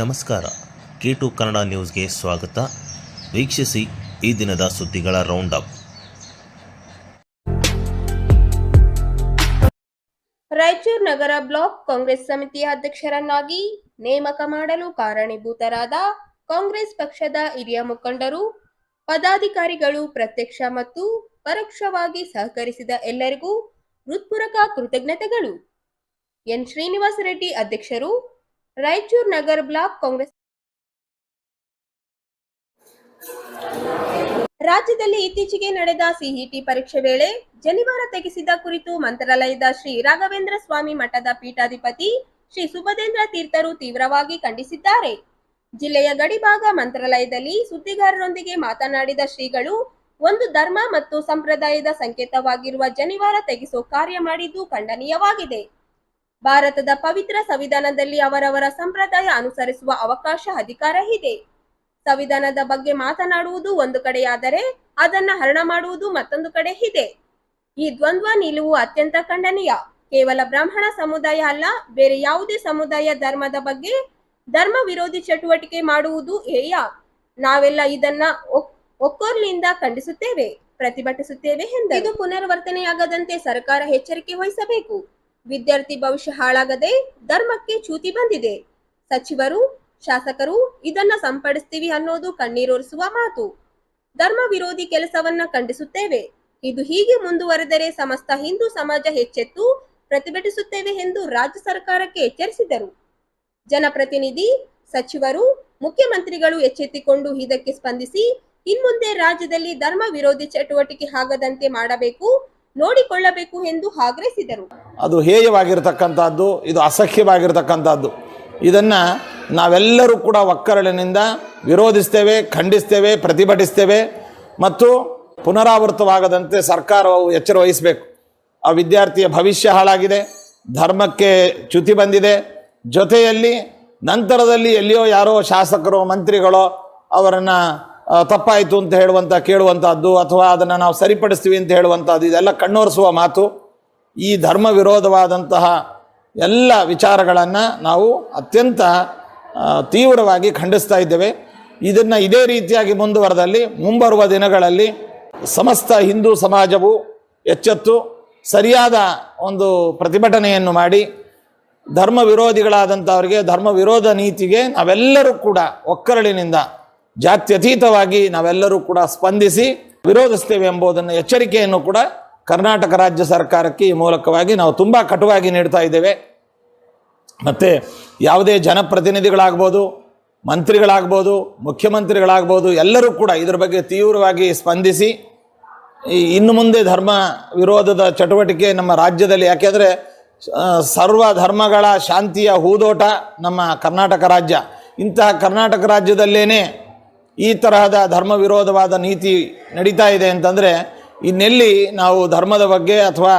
ನಮಸ್ಕಾರ. K to Kannada ನ್ಯೂಸ್ಗೆ ಸ್ವಾಗತ. ವೀಕ್ಷಿಸಿ ಈ ದಿನದ ಸುದ್ದಿಗಳ ರೌಂಡ್ ಅಪ್ ರಾಯಚೂರು ನಗರ ಬ್ಲಾಕ್ ಕಾಂಗ್ರೆಸ್ ಸಮಿತಿ ಅಧ್ಯಕ್ಷರನ್ನಾಗಿ ನೇಮಕ ಮಾಡಲು ಕಾರಣೀಭೂತರಾದ ಕಾಂಗ್ರೆಸ್ ಪಕ್ಷದ ಹಿರಿಯ ಮುಖಂಡರು, ಪದಾಧಿಕಾರಿಗಳು ಪ್ರತ್ಯಕ್ಷ ಮತ್ತು ಪರೋಕ್ಷವಾಗಿ ಸಹಕರಿಸಿದ ಎಲ್ಲರಿಗೂ ಹೃತ್ಪೂರ್ವಕ ಕೃತಜ್ಞತೆಗಳು. ಎನ್ ಶ್ರೀನಿವಾಸ ರೆಡ್ಡಿ ಅಧ್ಯಕ್ಷರು ರಾಯಚೂರು ನಗರ ಬ್ಲಾಕ್ ಕಾಂಗ್ರೆಸ್. ರಾಜ್ಯದಲ್ಲಿ ಇತ್ತೀಚೆಗೆ ನಡೆದ ಸಿಇಟಿ ಪರೀಕ್ಷೆ ವೇಳೆ ಜನಿವಾರ ತೆಗೆಸಿದ ಕುರಿತು ಮಂತ್ರಾಲಯದ ಶ್ರೀ ರಾಘವೇಂದ್ರ ಸ್ವಾಮಿ ಮಠದ ಪೀಠಾಧಿಪತಿ ಶ್ರೀ ಸುಭದೇಂದ್ರ ತೀರ್ಥರು ತೀವ್ರವಾಗಿ ಖಂಡಿಸಿದ್ದಾರೆ. ಜಿಲ್ಲೆಯ ಗಡಿಭಾಗ ಮಂತ್ರಾಲಯದಲ್ಲಿ ಸುದ್ದಿಗಾರರೊಂದಿಗೆ ಮಾತನಾಡಿದ ಶ್ರೀಗಳು, ಒಂದು ಧರ್ಮ ಮತ್ತು ಸಂಪ್ರದಾಯದ ಸಂಕೇತವಾಗಿರುವ ಜನಿವಾರ ತೆಗೆಸೋ ಕಾರ್ಯ ಮಾಡಿದ್ದು ಖಂಡನೀಯವಾಗಿದೆ. ಭಾರತದ ಪವಿತ್ರ ಸಂವಿಧಾನದಲ್ಲಿ ಅವರವರ ಸಂಪ್ರದಾಯ ಅನುಸರಿಸುವ ಅವಕಾಶ ಅಧಿಕಾರ ಇದೆ. ಸಂವಿಧಾನದ ಬಗ್ಗೆ ಮಾತನಾಡುವುದು ಒಂದು ಕಡೆಯಾದರೆ ಅದನ್ನ ಹರಣ ಮಾಡುವುದು ಮತ್ತೊಂದು ಕಡೆ ಇದೆ. ಈ ದ್ವಂದ್ವ ನಿಲುವು ಅತ್ಯಂತ ಖಂಡನೀಯ. ಕೇವಲ ಬ್ರಾಹ್ಮಣ ಸಮುದಾಯ ಅಲ್ಲ, ಬೇರೆ ಯಾವುದೇ ಸಮುದಾಯ ಧರ್ಮದ ಬಗ್ಗೆ ಧರ್ಮ ವಿರೋಧಿ ಚಟುವಟಿಕೆ ಮಾಡುವುದು ಹೇಯ. ನಾವೆಲ್ಲ ಇದನ್ನ ಒಕ್- ಒಕ್ಕೊರ್ಲಿಂದ ಖಂಡಿಸುತ್ತೇವೆ, ಪ್ರತಿಭಟಿಸುತ್ತೇವೆ ಎಂದು ಇದು ಪುನರ್ವರ್ತನೆಯಾಗದಂತೆ ಸರ್ಕಾರ ಎಚ್ಚರಿಕೆ ವಹಿಸಬೇಕು. ವಿದ್ಯಾರ್ಥಿ ಭವಿಷ್ಯ ಹಾಳಾಗದೆ ಧರ್ಮಕ್ಕೆ ಚ್ಯೂತಿ ಬಂದಿದೆ. ಸಚಿವರು, ಶಾಸಕರು ಇದನ್ನ ಸಂಪಡಿಸ್ತೀವಿ ಅನ್ನೋದು ಕಣ್ಣೀರೊರೆಸುವ ಮಾತು. ಧರ್ಮ ವಿರೋಧಿ ಕೆಲಸವನ್ನ ಖಂಡಿಸುತ್ತೇವೆ. ಇದು ಹೀಗೆ ಮುಂದುವರೆದರೆ ಸಮಸ್ತ ಹಿಂದೂ ಸಮಾಜ ಹೆಚ್ಚೆತ್ತು ಪ್ರತಿಭಟಿಸುತ್ತೇವೆ ಎಂದು ರಾಜ್ಯ ಸರ್ಕಾರಕ್ಕೆ ಎಚ್ಚರಿಸಿದರು. ಜನಪ್ರತಿನಿಧಿ, ಸಚಿವರು, ಮುಖ್ಯಮಂತ್ರಿಗಳು ಎಚ್ಚೆತ್ತುಕೊಂಡು ಇದಕ್ಕೆ ಸ್ಪಂದಿಸಿ, ಇನ್ಮುಂದೆ ರಾಜ್ಯದಲ್ಲಿ ಧರ್ಮ ವಿರೋಧಿ ಚಟುವಟಿಕೆ ಆಗದಂತೆ ಮಾಡಬೇಕು ನೋಡಿಕೊಳ್ಳಬೇಕು ಎಂದು ಆಗ್ರಹಿಸಿದರು. ಅದು ಹೇಯವಾಗಿರ್ತಕ್ಕಂಥದ್ದು, ಇದು ಅಸಹ್ಯವಾಗಿರ್ತಕ್ಕಂಥದ್ದು ಇದನ್ನು ನಾವೆಲ್ಲರೂ ಕೂಡ ಒಕ್ಕರಳಿನಿಂದ ವಿರೋಧಿಸ್ತೇವೆ, ಖಂಡಿಸ್ತೇವೆ, ಪ್ರತಿಭಟಿಸ್ತೇವೆ ಮತ್ತು ಪುನರಾವೃತವಾಗದಂತೆ ಸರ್ಕಾರವು ಎಚ್ಚರ ವಹಿಸಬೇಕು. ಆ ವಿದ್ಯಾರ್ಥಿಯ ಭವಿಷ್ಯ ಹಾಳಾಗಿದೆ, ಧರ್ಮಕ್ಕೆ ಚ್ಯುತಿ ಬಂದಿದೆ. ಜೊತೆಯಲ್ಲಿ ನಂತರದಲ್ಲಿ ಎಲ್ಲಿಯೋ ಯಾರೋ ಶಾಸಕರು, ಮಂತ್ರಿಗಳೋ ಅವರನ್ನು ತಪ್ಪಾಯಿತು ಅಂತ ಹೇಳುವಂಥ ಕೇಳುವಂಥದ್ದು ಅಥವಾ ಅದನ್ನು ನಾವು ಸರಿಪಡಿಸ್ತೀವಿ ಅಂತ ಹೇಳುವಂಥದ್ದು ಇದೆಲ್ಲ ಕಣ್ಣೋರಿಸುವ ಮಾತು. ಈ ಧರ್ಮ ವಿರೋಧವಾದಂತಹ ಎಲ್ಲ ವಿಚಾರಗಳನ್ನು ನಾವು ಅತ್ಯಂತ ತೀವ್ರವಾಗಿ ಖಂಡಿಸ್ತಾ ಇದ್ದೇವೆ. ಇದನ್ನು ಇದೇ ರೀತಿಯಾಗಿ ಮುಂದುವರೆದಲ್ಲಿ, ಮುಂಬರುವ ದಿನಗಳಲ್ಲಿ ಸಮಸ್ತ ಹಿಂದೂ ಸಮಾಜವು ಎಚ್ಚೆತ್ತು, ಸರಿಯಾದ ಒಂದು ಪ್ರತಿಭಟನೆಯನ್ನು ಮಾಡಿ, ಧರ್ಮ ವಿರೋಧಿಗಳಾದಂಥವರಿಗೆ ಧರ್ಮ ವಿರೋಧ ನೀತಿಗೆ ನಾವೆಲ್ಲರೂ ಕೂಡ ಒಕ್ಕರಳಿನಿಂದ ಜಾತ್ಯತೀತವಾಗಿ ನಾವೆಲ್ಲರೂ ಕೂಡ ಸ್ಪಂದಿಸಿ ವಿರೋಧಿಸ್ತೇವೆ ಎಂಬುದನ್ನು ಎಚ್ಚರಿಕೆಯನ್ನು ಕೂಡ ಕರ್ನಾಟಕ ರಾಜ್ಯ ಸರ್ಕಾರಕ್ಕೆ ಈ ಮೂಲಕವಾಗಿ ನಾವು ತುಂಬ ಕಟುವಾಗಿ ನೀಡ್ತಾ ಇದ್ದೇವೆ. ಮತ್ತು ಯಾವುದೇ ಜನಪ್ರತಿನಿಧಿಗಳಾಗ್ಬೋದು, ಮಂತ್ರಿಗಳಾಗ್ಬೋದು, ಮುಖ್ಯಮಂತ್ರಿಗಳಾಗ್ಬೋದು, ಎಲ್ಲರೂ ಕೂಡ ಇದರ ಬಗ್ಗೆ ತೀವ್ರವಾಗಿ ಸ್ಪಂದಿಸಿ, ಈ ಇನ್ನು ಮುಂದೆ ಧರ್ಮ ವಿರೋಧದ ಚಟುವಟಿಕೆ ನಮ್ಮ ರಾಜ್ಯದಲ್ಲಿ ಯಾಕೆಂದರೆ ಸರ್ವ ಧರ್ಮಗಳ ಶಾಂತಿಯ ಹೂದೋಟ ನಮ್ಮ ಕರ್ನಾಟಕ ರಾಜ್ಯ. ಇಂತಹ ಕರ್ನಾಟಕ ರಾಜ್ಯದಲ್ಲೇ ಈ ತರಹದ ಧರ್ಮ ವಿರೋಧವಾದ ನೀತಿ ನಡೀತಾ ಇದೆ ಅಂತಂದರೆ ಇನ್ನೆಲ್ಲಿ ನಾವು ಧರ್ಮದ ಬಗ್ಗೆ ಅಥವಾ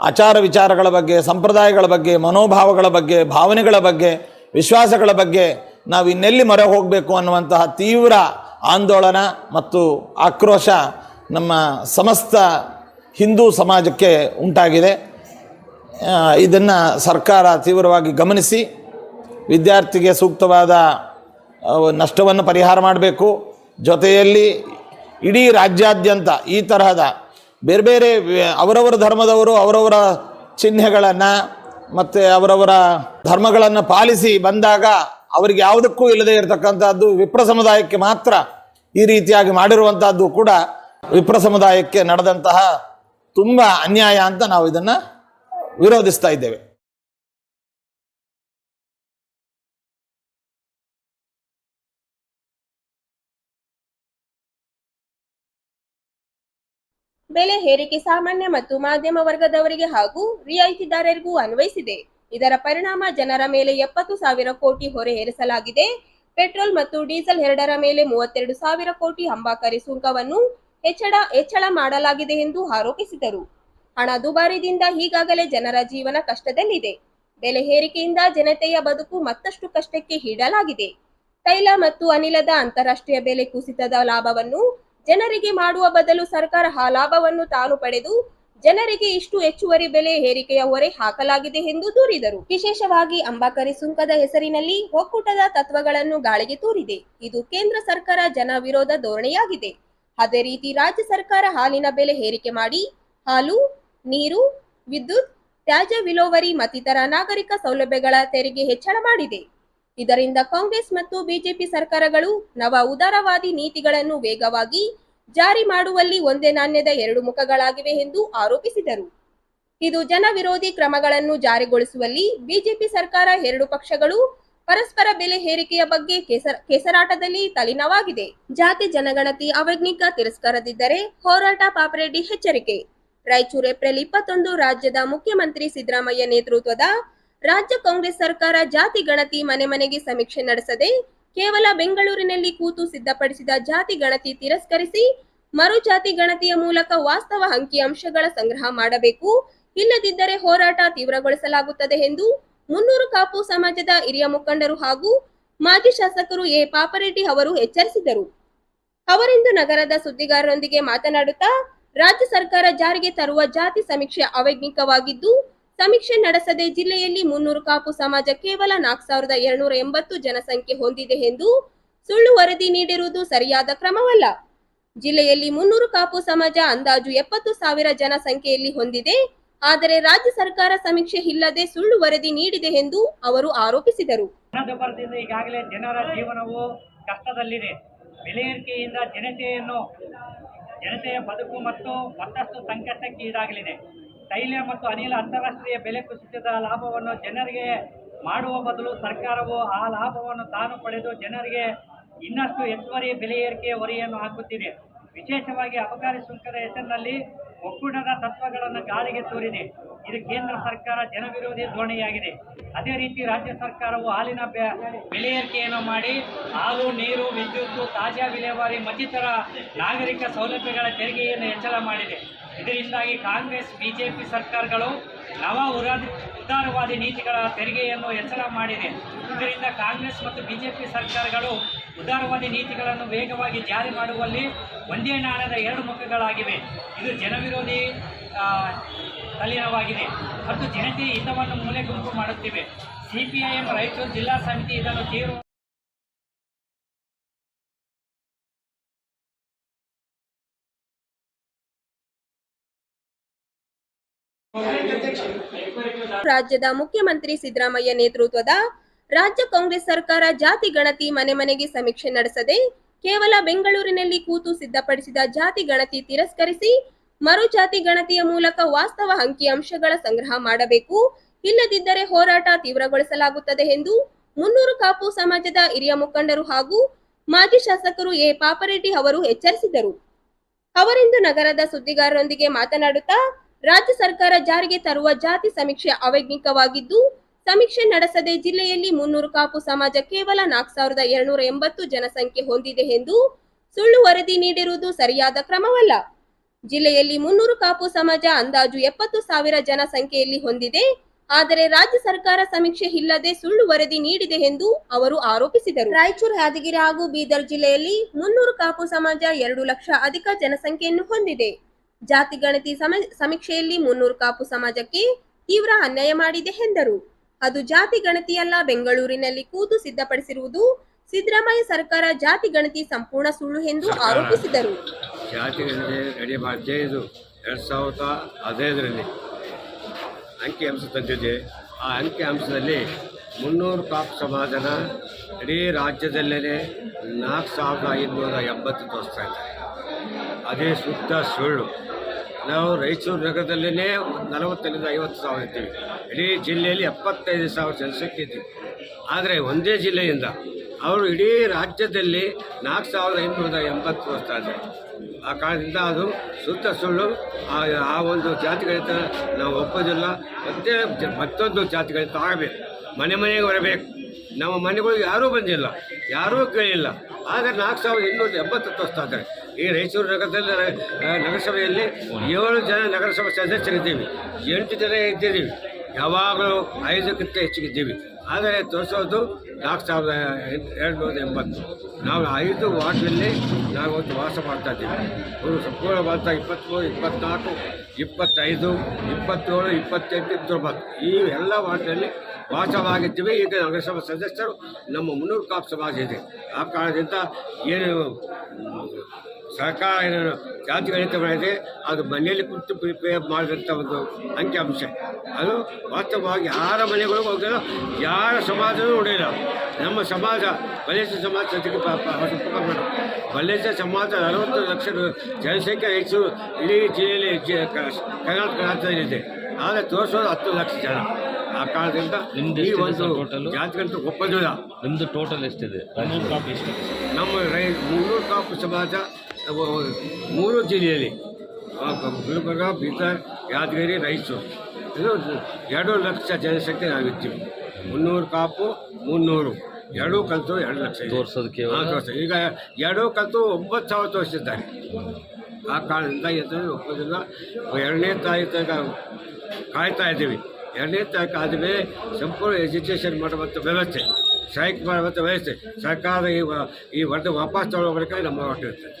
ಆಚಾರ ವಿಚಾರಗಳ ಬಗ್ಗೆ, ಸಂಪ್ರದಾಯಗಳ ಬಗ್ಗೆ, ಮನೋಭಾವಗಳ ಬಗ್ಗೆ, ಭಾವನೆಗಳ ಬಗ್ಗೆ, ವಿಶ್ವಾಸಗಳ ಬಗ್ಗೆ ನಾವು ಇನ್ನೆಲ್ಲಿ ಮೊರೆ ಹೋಗಬೇಕು ಅನ್ನುವಂತಹ ತೀವ್ರ ಆಂದೋಲನ ಮತ್ತು ಆಕ್ರೋಶ ನಮ್ಮ ಸಮಸ್ತ ಹಿಂದೂ ಸಮಾಜಕ್ಕೆ ಉಂಟಾಗಿದೆ. ಇದನ್ನು ಸರ್ಕಾರ ತೀವ್ರವಾಗಿ ಗಮನಿಸಿ, ವಿದ್ಯಾರ್ಥಿಗೆ ಸೂಕ್ತವಾದ ನಷ್ಟವನ್ನು ಪರಿಹಾರ ಮಾಡಬೇಕು. ಜೊತೆಯಲ್ಲಿ ಇಡೀ ರಾಜ್ಯಾದ್ಯಂತ ಈ ತರಹದ ಬೇರೆ ಬೇರೆ ಅವರವರ ಧರ್ಮದವರು ಅವರವರ ಚಿಹ್ನೆಗಳನ್ನು ಮತ್ತು ಅವರವರ ಧರ್ಮಗಳನ್ನು ಪಾಲಿಸಿ ಬಂದಾಗ ಅವರಿಗೆ ಯಾವುದಕ್ಕೂ ಇಲ್ಲದೆ ಇರತಕ್ಕಂಥದ್ದು ವಿಪ್ರ ಸಮುದಾಯಕ್ಕೆ ಮಾತ್ರ ಈ ರೀತಿಯಾಗಿ ಮಾಡಿರುವಂಥದ್ದು ಕೂಡ ವಿಪ್ರ ಸಮುದಾಯಕ್ಕೆ ನಡೆದಂತಹ ತುಂಬ ಅನ್ಯಾಯ ಅಂತ ನಾವು ಇದನ್ನು ವಿರೋಧಿಸ್ತಾ ಇದ್ದೇವೆ. ಬೆಲೆ ಹೇರಿಕೆ ಸಾಮಾನ್ಯ ಮತ್ತು ಮಾಧ್ಯಮ ವರ್ಗದವರಿಗೆ ಹಾಗೂ ರಿಯಾಯಿತಿದಾರರಿಗೂ ಅನ್ವಯಿಸಿದೆ. ಇದರ ಪರಿಣಾಮ ಜನರ ಮೇಲೆ ಎಪ್ಪತ್ತು ಸಾವಿರ ಕೋಟಿ ಹೊರೆ ಏರಿಸಲಾಗಿದೆ. ಪೆಟ್ರೋಲ್ ಮತ್ತು ಡೀಸೆಲ್ ಎರಡರ ಮೇಲೆ ಮೂವತ್ತೆರಡು ಸಾವಿರ ಕೋಟಿ ಹಂಬಾಕರಿ ಸುಂಕವನ್ನು ಹೆಚ್ಚಳ ಹೆಚ್ಚಳ ಮಾಡಲಾಗಿದೆ ಎಂದು ಆರೋಪಿಸಿದರು. ಹಣ ದುಬಾರಿದಿಂದ ಈಗಾಗಲೇ ಜನರ ಜೀವನ ಕಷ್ಟದಲ್ಲಿದೆ. ಬೆಲೆ ಏರಿಕೆಯಿಂದ ಜನತೆಯ ಬದುಕು ಮತ್ತಷ್ಟು ಕಷ್ಟಕ್ಕೆ ಈಡಲಾಗಿದೆ. ತೈಲ ಮತ್ತು ಅನಿಲದ ಅಂತಾರಾಷ್ಟ್ರೀಯ ಬೆಲೆ ಕುಸಿತದ ಲಾಭವನ್ನು ಜನರಿಗೆ ಮಾಡುವ ಬದಲು ಸರ್ಕಾರ ಲಾಭವನ್ನು ತಾನು ಪಡೆದು ಜನರಿಗೆ ಇಷ್ಟು ಹೆಚ್ಚುವರಿ ಬೆಲೆ ಹೇರಿಕೆಯ ಹೊರೆ ಹಾಕಲಾಗಿದೆ ಎಂದು ದೂರಿದರು. ವಿಶೇಷವಾಗಿ ಅಂಬಾಕರಿ ಸುಂಕದ ಹೆಸರಿನಲ್ಲಿ ಒಕ್ಕೂಟದ ತತ್ವಗಳನ್ನು ಗಾಳಿಗೆ ತೂರಿದೆ. ಇದು ಕೇಂದ್ರ ಸರ್ಕಾರ ಜನ ವಿರೋಧ ಧೋರಣೆಯಾಗಿದೆ. ಅದೇ ರೀತಿ ರಾಜ್ಯ ಸರ್ಕಾರ ಹಾಲಿನ ಬೆಲೆ ಹೇರಿಕೆ ಮಾಡಿ ಹಾಲು, ನೀರು, ವಿದ್ಯುತ್, ತ್ಯಾಜ್ಯ ವಿಲೋವರಿ ಮತ್ತಿತರ ನಾಗರಿಕ ಸೌಲಭ್ಯಗಳ ತೆರಿಗೆ ಹೆಚ್ಚಳ ಮಾಡಿದೆ. ಇದರಿಂದ ಕಾಂಗ್ರೆಸ್ ಮತ್ತು ಬಿಜೆಪಿ ಸರ್ಕಾರಗಳು ನವ ಉದಾರವಾದಿ ನೀತಿಗಳನ್ನು ವೇಗವಾಗಿ ಜಾರಿ ಮಾಡುವಲ್ಲಿ ಒಂದೇ ನಾಣ್ಯದ ಎರಡು ಮುಖಗಳಾಗಿವೆ ಎಂದು ಆರೋಪಿಸಿದರು. ಇದು ಜನ ವಿರೋಧಿ ಕ್ರಮಗಳನ್ನು ಜಾರಿಗೊಳಿಸುವಲ್ಲಿ ಬಿಜೆಪಿ ಸರ್ಕಾರ ಎರಡು ಪಕ್ಷಗಳು ಪರಸ್ಪರ ಬೆಲೆ ಏರಿಕೆಯ ಬಗ್ಗೆ ಕೆಸರ ಕೆಸರಾಟದಲ್ಲಿ ತಲೀನವಾಗಿದೆ ಜಾತಿ ಜನಗಣತಿ ಅವಜ್ಞಿಕ ತಿರಸ್ಕಾರದಿದ್ದರೆ ಹೋರಾಟ ಪಾಪರೆಡ್ಡಿ ಎಚ್ಚರಿಕೆ. ರಾಯಚೂರು, ಏಪ್ರಿಲ್ ಇಪ್ಪತ್ತೊಂದು, ರಾಜ್ಯದ ಮುಖ್ಯಮಂತ್ರಿ ಸಿದ್ದರಾಮಯ್ಯ ನೇತೃತ್ವದ ರಾಜ್ಯ ಕಾಂಗ್ರೆಸ್ ಸರ್ಕಾರ ಜಾತಿ ಗಣತಿ ಮನೆ ಮನೆಗೆ ಸಮೀಕ್ಷೆ ನಡೆಸದೆ ಕೇವಲ ಬೆಂಗಳೂರಿನಲ್ಲಿ ಕೂತು ಸಿದ್ಧಪಡಿಸಿದ ಜಾತಿ ಗಣತಿ ತಿರಸ್ಕರಿಸಿ ಮರು ಜಾತಿ ಗಣತಿಯ ಮೂಲಕ ವಾಸ್ತವ ಅಂಕಿಅಂಶಗಳ ಸಂಗ್ರಹ ಮಾಡಬೇಕು. ಇಲ್ಲದಿದ್ದರೆ ಹೋರಾಟ ತೀವ್ರಗೊಳಿಸಲಾಗುತ್ತದೆ ಎಂದು ಮುನ್ನೂರು ಕಾಪು ಸಮಾಜದ ಹಿರಿಯ ಮುಖಂಡರು ಹಾಗೂ ಮಾಜಿ ಶಾಸಕರು ಎ. ಪಾಪರೆಡ್ಡಿ ಅವರು ಎಚ್ಚರಿಸಿದರು. ಅವರಿಂದು ನಗರದ ಸುದ್ದಿಗಾರರೊಂದಿಗೆ ಮಾತನಾಡುತ್ತಾ, ರಾಜ್ಯ ಸರ್ಕಾರ ಜಾರಿಗೆ ತರುವ ಜಾತಿ ಸಮೀಕ್ಷೆ ಅವೈಜ್ಞಿಕವಾಗಿದ್ದು ಸಮೀಕ್ಷೆ ನಡೆಸದೆ ಜಿಲ್ಲೆಯಲ್ಲಿ ಮುನ್ನೂರು ಕಾಪು ಸಮಾಜ ಕೇವಲ ನಾಲ್ಕು ಸಾವಿರದ ಎರಡ್ನೂರ ಎಂಬತ್ತು ಜನಸಂಖ್ಯೆ ಹೊಂದಿದೆ ಎಂದು ಸುಳ್ಳು ವರದಿ ನೀಡಿರುವುದು ಸರಿಯಾದ ಕ್ರಮವಲ್ಲ. ಜಿಲ್ಲೆಯಲ್ಲಿ ಮುನ್ನೂರು ಕಾಪು ಸಮಾಜ ಅಂದಾಜು ಎಪ್ಪತ್ತು ಸಾವಿರ ಜನಸಂಖ್ಯೆಯಲ್ಲಿ ಹೊಂದಿದೆ. ಆದರೆ ರಾಜ್ಯ ಸರ್ಕಾರ ಸಮೀಕ್ಷೆ ಇಲ್ಲದೆ ಸುಳ್ಳು ವರದಿ ನೀಡಿದೆ ಎಂದು ಅವರು ಆರೋಪಿಸಿದರು. ಈಗಾಗಲೇ ಜನರ ಜೀವನವು ಕಷ್ಟದಲ್ಲಿದೆ. ಜನತೆಯನ್ನು, ಜನತೆಯ ಬದುಕು ಮತ್ತು ಮತ್ತಷ್ಟು ಸಂಕಷ್ಟಕ್ಕೆ ಈಡಾಗಲಿದೆ. ತೈಲ ಮತ್ತು ಅನಿಲ ಅಂತಾರಾಷ್ಟ್ರೀಯ ಬೆಲೆ ಕುಸಿತದ ಲಾಭವನ್ನು ಜನರಿಗೆ ಮಾಡುವ ಬದಲು ಸರ್ಕಾರವು ಆ ಲಾಭವನ್ನು ತಾನು ಪಡೆದು ಜನರಿಗೆ ಇನ್ನಷ್ಟು ಹೆಚ್ಚುವರಿ ಬೆಲೆ ಏರಿಕೆಯ ಹೊರೆಯನ್ನು ಹಾಕುತ್ತಿದೆ. ವಿಶೇಷವಾಗಿ ಅಬಕಾರಿ ಸುಂಕದ ಹೆಸರಿನಲ್ಲಿ ಒಕ್ಕೂಟದ ತತ್ವಗಳನ್ನು ಗಾಳಿಗೆ ತೋರಿದೆ. ಇದು ಕೇಂದ್ರ ಸರ್ಕಾರ ಜನವಿರೋಧಿ ಧೋರಣೆಯಾಗಿದೆ. ಅದೇ ರೀತಿ ರಾಜ್ಯ ಸರ್ಕಾರವು ಹಾಲಿನ ಬೆಲೆ ಏರಿಕೆಯನ್ನು ಮಾಡಿ ಹಾಲು, ನೀರು ವಿದ್ಯುತ್ ತಾಜಾ ವಿಲೇವಾರಿ, ಮತ್ತಿತರ ನಾಗರಿಕ ಸೌಲಭ್ಯಗಳ ತೆರಿಗೆಯನ್ನು ಹೆಚ್ಚಳ ಮಾಡಿದೆ. ಇದರಿಂದಾಗಿ ಕಾಂಗ್ರೆಸ್, ಬಿಜೆಪಿ ಸರ್ಕಾರಗಳು ನವ ಉರಾದಿ ಉದಾರವಾದಿ ನೀತಿಗಳ ತೆರಿಗೆಯನ್ನು ಹೆಚ್ಚಳ ಮಾಡಿದೆ. ಇದರಿಂದ ಕಾಂಗ್ರೆಸ್ ಮತ್ತು ಬಿಜೆಪಿ ಸರ್ಕಾರಗಳು ಉದಾರವಾದಿ ನೀತಿಗಳನ್ನು ವೇಗವಾಗಿ ಜಾರಿ ಮಾಡುವಲ್ಲಿ ಒಂದೇ ನಾಣ್ಯದ ಎರಡು ಮುಖಗಳಾಗಿವೆ. ಇದು ಜನವಿರೋಧಿ ತಲೀನವಾಗಿದೆ ಮತ್ತು ಜನತೆಯ ಹಿತವನ್ನು ಮೂಲೆಗುಂಪು ಮಾಡುತ್ತಿವೆ. ಸಿಪಿಐಎಂ, ರಾಯಚೂರು ಜಿಲ್ಲಾ ಸಮಿತಿ ಇದನ್ನು ತೀವ್ರ ರಾಜ್ಯದ ಮುಖ್ಯಮಂತ್ರಿ ಸಿದ್ದರಾಮಯ್ಯ ನೇತೃತ್ವದ ರಾಜ್ಯ ಕಾಂಗ್ರೆಸ್ ಸರ್ಕಾರ ಜಾತಿ ಗಣತಿ ಮನೆ ಮನೆಗೆ ಸಮೀಕ್ಷೆ ನಡೆಸದೆ ಕೇವಲ ಬೆಂಗಳೂರಿನಲ್ಲಿ ಕೂತು ಸಿದ್ಧಪಡಿಸಿದ ಜಾತಿ ಗಣತಿ ತಿರಸ್ಕರಿಸಿ ಮರು ಜಾತಿ ಗಣತಿಯ ಮೂಲಕ ವಾಸ್ತವ ಅಂಕಿಅಂಶಗಳ ಸಂಗ್ರಹ ಮಾಡಬೇಕು. ಇಲ್ಲದಿದ್ದರೆ ಹೋರಾಟ ತೀವ್ರಗೊಳಿಸಲಾಗುತ್ತದೆ ಎಂದು ಮುನ್ನೂರು ಕಾಪು ಸಮಾಜದ ಹಿರಿಯ ಮುಖಂಡರು ಹಾಗೂ ಮಾಜಿ ಶಾಸಕರು ಎ. ಪಾಪರೆಡ್ಡಿ ಅವರು ಎಚ್ಚರಿಸಿದರು. ಅವರಿಂದು ನಗರದ ಸುದ್ದಿಗಾರರೊಂದಿಗೆ ಮಾತನಾಡುತ್ತಾ ರಾಜ್ಯ ಸರ್ಕಾರ ಜಾರಿಗೆ ತರುವ ಜಾತಿ ಸಮೀಕ್ಷೆ ಅವೈಜ್ಞಿಕವಾಗಿದ್ದು, ಸಮೀಕ್ಷೆ ನಡೆಸದೆ ಜಿಲ್ಲೆಯಲ್ಲಿ ಮುನ್ನೂರು ಕಾಪು ಸಮಾಜ ಕೇವಲ ನಾಲ್ಕು ಸಾವಿರದ ಎರಡ್ನೂರ ಎಂಬತ್ತು ಜನಸಂಖ್ಯೆ ಹೊಂದಿದೆ ಎಂದು ಸುಳ್ಳು ವರದಿ ನೀಡಿರುವುದು ಸರಿಯಾದ ಕ್ರಮವಲ್ಲ. ಜಿಲ್ಲೆಯಲ್ಲಿ ಮುನ್ನೂರು ಕಾಪು ಸಮಾಜ ಅಂದಾಜು ಎಪ್ಪತ್ತು ಸಾವಿರ ಜನಸಂಖ್ಯೆಯಲ್ಲಿ ಹೊಂದಿದೆ. ಆದರೆ ರಾಜ್ಯ ಸರ್ಕಾರ ಸಮೀಕ್ಷೆ ಇಲ್ಲದೆ ಸುಳ್ಳು ವರದಿ ನೀಡಿದೆ ಎಂದು ಅವರು ಆರೋಪಿಸಿದರು. ರಾಯಚೂರು, ಯಾದಗಿರಿ ಹಾಗೂ ಬೀದರ್ ಜಿಲ್ಲೆಯಲ್ಲಿ ಮುನ್ನೂರು ಕಾಪು ಸಮಾಜ ಎರಡು ಲಕ್ಷ ಅಧಿಕ ಜನಸಂಖ್ಯೆಯನ್ನು ಹೊಂದಿದೆ. ಜಾತಿ ಗಣತಿ ಸಮ- ಸಮೀಕ್ಷೆಯಲ್ಲಿ ಮುನ್ನೂರು ಕಾಪು ಸಮಾಜಕ್ಕೆ ತೀವ್ರ ಅನ್ಯಾಯ ಮಾಡಿದೆ ಎಂದರು. ಅದು ಜಾತಿ ಗಣತಿಯಲ್ಲ ಬೆಂಗಳೂರಿನಲ್ಲಿ ಕೂತು ಸಿದ್ಧಪಡಿಸಿರುವುದು ಸಿದ್ದರಾಮಯ್ಯ ಸರ್ಕಾರ ಜಾತಿ ಗಣತಿ ಸಂಪೂರ್ಣ ಸುಳ್ಳು ಎಂದು ಆರೋಪಿಸಿದರು. ಜಾತಿ ರೆಡಿ ಮಾಡಿದ್ದೆ ಇದು. ಎರಡು ಸಾವಿರದ ಹದಿನೈದರಲ್ಲಿ ಅಂಕಿ ಅಂಶ ತಂದಿದೆ ಆ ಅಂಕಿ ಅಂಶದಲ್ಲಿ ಮುನ್ನೂರು ಕಾಪ್ ಸಮಾಜನ ಇಡೀ ರಾಜ್ಯದಲ್ಲೇ ನಾಲ್ಕು ಸಾವಿರದ ಐದುನೂರ ಎಂಬತ್ತು ತೋರಿಸ್ತಾ ಇದ್ದಾರೆ. ಅದೇ ಸುತ್ತ ಸುಳ್ಳು. ನಾವು ರಾಯಚೂರು ನಗರದಲ್ಲೇ ನಲವತ್ತರಿಂದ ಐವತ್ತು ಸಾವಿರ ಇದ್ದೀವಿ. ಇಡೀ ಜಿಲ್ಲೆಯಲ್ಲಿ ಎಪ್ಪತ್ತೈದು ಸಾವಿರ ಜನಸಂಖ್ಯೆ ಆದರೆ ಒಂದೇ ಜಿಲ್ಲೆಯಿಂದ ಅವರು ಇಡೀ ರಾಜ್ಯದಲ್ಲಿ ನಾಲ್ಕು ಸಾವಿರದ ಐನೂರ ಎಂಬತ್ತು ವರ್ಷ ಇದ್ದಾರೆ ಆ ಕಾರಣದಿಂದ ಅದು ಸುತ್ತ ಸುಳ್ಳು. ಆ ಆ ಒಂದು ಜಾತಿಗಳಿಂದ ನಾವು ಒಪ್ಪೋದಿಲ್ಲ. ಮತ್ತೆ ಮತ್ತೊಂದು ಜಾತಿಗಳಿಂದ ಆಗಬೇಕು. ಮನೆ ಮನೆಗೆ ಬರಬೇಕು. ನಮ್ಮ ಮನೆಗಳಿಗೆ ಯಾರೂ ಬಂದಿಲ್ಲ. ಯಾರೂ ಕೇಳಿಲ್ಲ. ಆದರೆ ನಾಲ್ಕು ಸಾವಿರದ ಇನ್ನೂರ ಎಂಬತ್ತು ತೋರಿಸ್ತಾ ಇದ್ದಾರೆ ಈ ರಾಯಚೂರು ನಗರದಲ್ಲಿ ನಗರಸಭೆಯಲ್ಲಿ ಏಳು ಜನ ನಗರಸಭೆ ಸದಸ್ಯರಿದ್ದೀವಿ. ಎಂಟು ಜನ ಇದ್ದೀವಿ. ಯಾವಾಗಲೂ ಐದಕ್ಕಿಂತ ಹೆಚ್ಚಿಗಿದ್ದೀವಿ. ಆದರೆ ತೋರಿಸೋದು ನಾಲ್ಕು ಸಾವಿರದ ಎರಡು ನೂರ ಎಂಬತ್ತು. ನಾವು ಐದು ವಾರ್ಡ್ನಲ್ಲಿ ನಾವು ಒಂದು ವಾಸ ಮಾಡ್ತಾ ಇದ್ದೀವಿ. ಒಂದು ಸಂಪೂರ್ಣವಾದ ಇಪ್ಪತ್ತ್ಮೂರು ಇಪ್ಪತ್ತ್ನಾಲ್ಕು ಇಪ್ಪತ್ತೈದು, ಇಪ್ಪತ್ತೇಳು, ಇಪ್ಪತ್ತೆಂಟು, ಇಪ್ಪತ್ತೊಂಬತ್ತು. ಈ ಎಲ್ಲ ವಾರ್ಡ್ನಲ್ಲಿ ವಾಸವಾಗಿದ್ದೀವಿ. ಈಗ ನಗರಸಭಾ ಸದಸ್ಯರು ನಮ್ಮ ಮುನ್ನೂರು ಕಾಪ್ ಸಮಾಜ ಇದೆ. ಆ ಕಾರಣದಿಂದ ಏನು ಸರ್ಕಾರ ಏನೇನು ಜಾತಿ ಗಣಿತ ಮಾಡಿದೆ ಅದು ಮನೆಯಲ್ಲಿ ಕುರಿತು ಪ್ರಿಪೇರ್ ಮಾಡಿದಂಥ ಒಂದು ಅಂಕಿಅಂಶ. ಅದು ವಾಸ್ತವವಾಗಿ ಯಾರ ಮನೆಗಳು ಹೋಗಿಲ್ಲ ಯಾರ ಸಮಾಜವೂ ನೋಡಿಲ್ಲ ನಮ್ಮ ಸಮಾಜ ಬಲೇಶ ಸಮಾಜ ಜೊತೆಗೆ ಬಲೇಶ ಸಮಾಜ ಅರವತ್ತು ಲಕ್ಷ ಜನಸಂಖ್ಯೆ ಹೆಚ್ಚು ಇಡೀ ಜಿಲ್ಲೆಯಲ್ಲಿ ಕರ್ನಾಟಕ ರಾಜ್ಯದಲ್ಲಿದೆ ಆದರೆ ತೋರಿಸೋದು ಹತ್ತು ಲಕ್ಷ ಜನ. ಆ ಕಾಲದಿಂದ ನಿಮ್ದು ಈ ಒಂದು? ಜಾತಿಗಂತೂ ಒಪ್ಪದಿಲ್ಲ. ನಿಮ್ದು ಟೋಟಲ್ ಎಷ್ಟಿದೆ? ನಮ್ಮ ರೈ ಮುನ್ನೂರು ಕಾಪು ಸಮಾಜ ಮೂರು ಜಿಲ್ಲೆಯಲ್ಲಿ. ಗುಲ್ಬರ್ಗ ಬೀದರ್ ಯಾದಗಿರಿ ರಾಯಚೂರು. ಇದು ಎರಡು ಲಕ್ಷ ಜನಸಂಖ್ಯೆ ನಾವಿದ್ದೀವಿ ಮುನ್ನೂರು ಕಾಪು ಮುನ್ನೂರು. ಎರಡೂ ಕಲಿತು ಎರಡು ಲಕ್ಷ. ತೋರಿಸೋದಕ್ಕೆ ಈಗ ಎರಡೂ ಕಲಿತು ಒಂಬತ್ತು ಸಾವಿರ ತೋರಿಸಿದ್ದಾರೆ. ಆ ಕಾರಣದಿಂದ ಎದ್ದು ಒಪ್ಪೋದಿಲ್ಲ. ಎರಡನೇ ತಾರೀಕು ಕಾಯ್ತಾ ಇದ್ದೀವಿ. ಎರಡನೇ ತಾರೀಕು ಆದಮೇಲೆ ಸಂಪೂರ್ಣ ಎಜುಕೇಷನ್ ಮಾಡುವಂಥ ವ್ಯವಸ್ಥೆ. ಸ್ಟ್ರೈಕ್ ಮಾಡುವಂಥ ವ್ಯವಸ್ಥೆ ಸರ್ಕಾರ ಈ ವ- ಈ ವರದಿ ವಾಪಸ್ ತಗೊಳ್ಳೋಬೇಕಾಗಿ ನಮ್ಮ ಹೊರಟಿರ್ತದೆ